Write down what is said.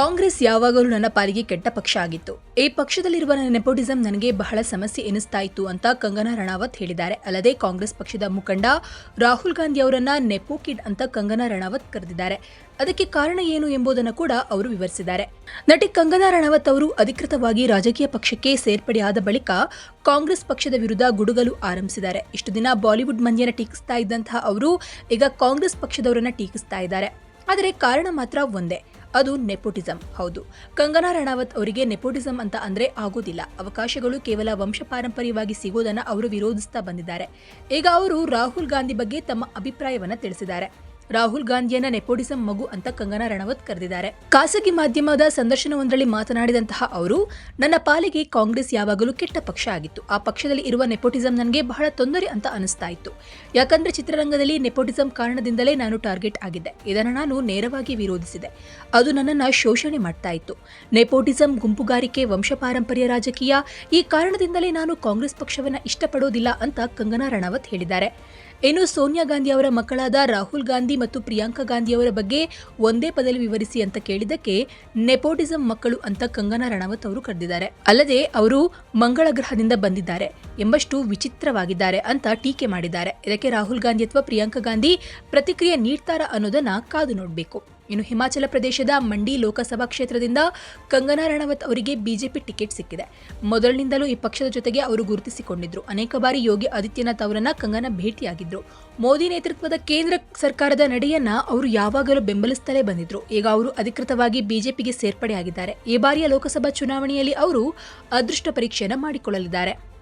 ಕಾಂಗ್ರೆಸ್ ಯಾವಾಗಲೂ ನನ್ನ ಪಾಲಿಗೆ ಕೆಟ್ಟ ಪಕ್ಷ ಆಗಿತ್ತು. ಈ ಪಕ್ಷದಲ್ಲಿರುವ ನೆಪೋಟಿಸಂ ನನಗೆ ಬಹಳ ಸಮಸ್ಯೆ ಎನಿಸ್ತಾ ಇತ್ತು ಅಂತ ಕಂಗನಾ ರಣಾವತ್ ಹೇಳಿದ್ದಾರೆ. ಅಲ್ಲದೆ ಕಾಂಗ್ರೆಸ್ ಪಕ್ಷದ ಮುಖಂಡ ರಾಹುಲ್ ಗಾಂಧಿ ಅವರನ್ನ ನೆಪೋ ಕಿಡ್ ಅಂತ ಕಂಗನಾ ರಣಾವತ್ ಕರೆದಿದ್ದಾರೆ. ಅದಕ್ಕೆ ಕಾರಣ ಏನು ಎಂಬುದನ್ನು ಕೂಡ ಅವರು ವಿವರಿಸಿದ್ದಾರೆ. ನಟಿ ಕಂಗನಾ ರಣಾವತ್ ಅವರು ಅಧಿಕೃತವಾಗಿ ರಾಜಕೀಯ ಪಕ್ಷಕ್ಕೆ ಸೇರ್ಪಡೆಯಾದ ಬಳಿಕ ಕಾಂಗ್ರೆಸ್ ಪಕ್ಷದ ವಿರುದ್ಧ ಗುಡುಗಲು ಆರಂಭಿಸಿದ್ದಾರೆ. ಇಷ್ಟು ದಿನ ಬಾಲಿವುಡ್ ಮಂದಿಯನ್ನು ಟೀಕಿಸ್ತಾ ಇದ್ದಂತಹ ಅವರು ಈಗ ಕಾಂಗ್ರೆಸ್ ಪಕ್ಷದವರನ್ನ ಟೀಕಿಸ್ತಾ ಇದ್ದಾರೆ. ಆದರೆ ಕಾರಣ ಮಾತ್ರ ಒಂದೇ. ಅದು ನೆಪೋಟಿಸಂ. ಹೌದು. ಕಂಗನಾ ರಣಾವತ್ ಅವರಿಗೆ ನೆಪೋಟಿಸಂ ಅಂತ ಅಂದ್ರೆ ಆಗೋದಿಲ್ಲ. ಅವಕಾಶಗಳು ಕೇವಲ ವಂಶ ಪಾರಂಪರ್ಯವಾಗಿ ಸಿಗೋದನ್ನ ಅವರು ವಿರೋಧಿಸ್ತಾ ಬಂದಿದ್ದಾರೆ. ಈಗ ಅವರು ರಾಹುಲ್ ಗಾಂಧಿ ಬಗ್ಗೆ ತಮ್ಮ ಅಭಿಪ್ರಾಯವನ್ನ ತಿಳಿಸಿದ್ದಾರೆ. ರಾಹುಲ್ ಗಾಂಧಿಯನ್ನ ನೆಪೋಟಿಸಂ ಮಗು ಅಂತ ಕಂಗನಾ ರಣವತ್ ಕರೆದಿದ್ದಾರೆ. ಖಾಸಗಿ ಮಾಧ್ಯಮದ ಸಂದರ್ಶನವೊಂದರಲ್ಲಿ ಮಾತನಾಡಿದಂತಹ ಅವರು, ನನ್ನ ಪಾಲಿಗೆ ಕಾಂಗ್ರೆಸ್ ಯಾವಾಗಲೂ ಕೆಟ್ಟ ಪಕ್ಷ ಆಗಿತ್ತು. ಆ ಪಕ್ಷದಲ್ಲಿ ಇರುವ ನೆಪೋಟಿಸಂ ನನಗೆ ಬಹಳ ತೊಂದರೆ ಅಂತ ಅನಿಸ್ತಾ ಇತ್ತು ಯಾಕಂದ್ರೆ ಚಿತ್ರರಂಗದಲ್ಲಿ ನೆಪೋಟಿಸಂ ಕಾರಣದಿಂದಲೇ ನಾನು ಟಾರ್ಗೆಟ್ ಆಗಿದ್ದೆ. ಇದನ್ನು ನಾನು ನೇರವಾಗಿ ವಿರೋಧಿಸಿದೆ. ಅದು ನನ್ನನ್ನು ಶೋಷಣೆ ಮಾಡ್ತಾ ಇತ್ತು ನೆಪೋಟಿಸಂ ಗುಂಪುಗಾರಿಕೆ ವಂಶ ಪಾರಂಪರ್ಯ ರಾಜಕೀಯ ಈ ಕಾರಣದಿಂದಲೇ ನಾನು ಕಾಂಗ್ರೆಸ್ ಪಕ್ಷವನ್ನು ಇಷ್ಟಪಡೋದಿಲ್ಲ ಅಂತ ಕಂಗನಾ ರಣಾವತ್ ಹೇಳಿದ್ದಾರೆ. ಇನ್ನು ಸೋನಿಯಾ ಗಾಂಧಿ ಅವರ ಮಕ್ಕಳಾದ ರಾಹುಲ್ ಗಾಂಧಿ ಮತ್ತು ಪ್ರಿಯಾಂಕಾ ಗಾಂಧಿ ಅವರ ಬಗ್ಗೆ ಒಂದೇ ಪದದಲ್ಲಿ ವಿವರಿಸಿ ಅಂತ ಕೇಳಿದ್ದಕ್ಕೆ ನೆಪೋಟಿಸಂ ಮಕ್ಕಳು ಅಂತ ಕಂಗನಾ ರಣಾವತ್ ಅವರು ಕರೆದಿದ್ದಾರೆ. ಅಲ್ಲದೆ ಅವರು ಮಂಗಳ ಗ್ರಹದಿಂದ ಬಂದಿದ್ದಾರೆ. ಎಂಬಷ್ಟು ವಿಚಿತ್ರವಾಗಿದ್ದಾರೆ ಅಂತ ಟೀಕೆ ಮಾಡಿದ್ದಾರೆ. ಇದಕ್ಕೆ ರಾಹುಲ್ ಗಾಂಧಿ ಅಥವಾ ಪ್ರಿಯಾಂಕಾ ಗಾಂಧಿ ಪ್ರತಿಕ್ರಿಯೆ ನೀಡ್ತಾರಾ ಅನ್ನೋದನ್ನ ಕಾದು ನೋಡಬೇಕು. ಇನ್ನು ಹಿಮಾಚಲ ಪ್ರದೇಶದ ಮಂಡಿ ಲೋಕಸಭಾ ಕ್ಷೇತ್ರದಿಂದ ಕಂಗನಾ ರಣವತ್ ಅವರಿಗೆ ಬಿಜೆಪಿ ಟಿಕೆಟ್ ಸಿಕ್ಕಿದೆ. ಮೊದಲಿನಿಂದಲೂ ಈ ಪಕ್ಷದ ಜೊತೆಗೆ ಅವರು ಗುರುತಿಸಿಕೊಂಡಿದ್ರು. ಅನೇಕ ಬಾರಿ ಯೋಗಿ ಆದಿತ್ಯನಾಥ್ ಅವರನ್ನ ಕಂಗನ ಭೇಟಿಯಾಗಿದ್ರು. ಮೋದಿ ನೇತೃತ್ವದ ಕೇಂದ್ರ ಸರ್ಕಾರದ ನಡೆಯನ್ನ ಅವರು ಯಾವಾಗಲೂ ಬೆಂಬಲಿಸುತ್ತಲೇ ಬಂದಿದ್ರು. ಈಗ ಅವರು ಅಧಿಕೃತವಾಗಿ ಬಿಜೆಪಿಗೆ ಸೇರ್ಪಡೆಯಾಗಿದ್ದಾರೆ. ಈ ಬಾರಿಯ ಲೋಕಸಭಾ ಚುನಾವಣೆಯಲ್ಲಿ ಅವರು ಅದೃಷ್ಟ ಪರೀಕ್ಷೆಯನ್ನು ಮಾಡಿಕೊಳ್ಳಲಿದ್ದಾರೆ.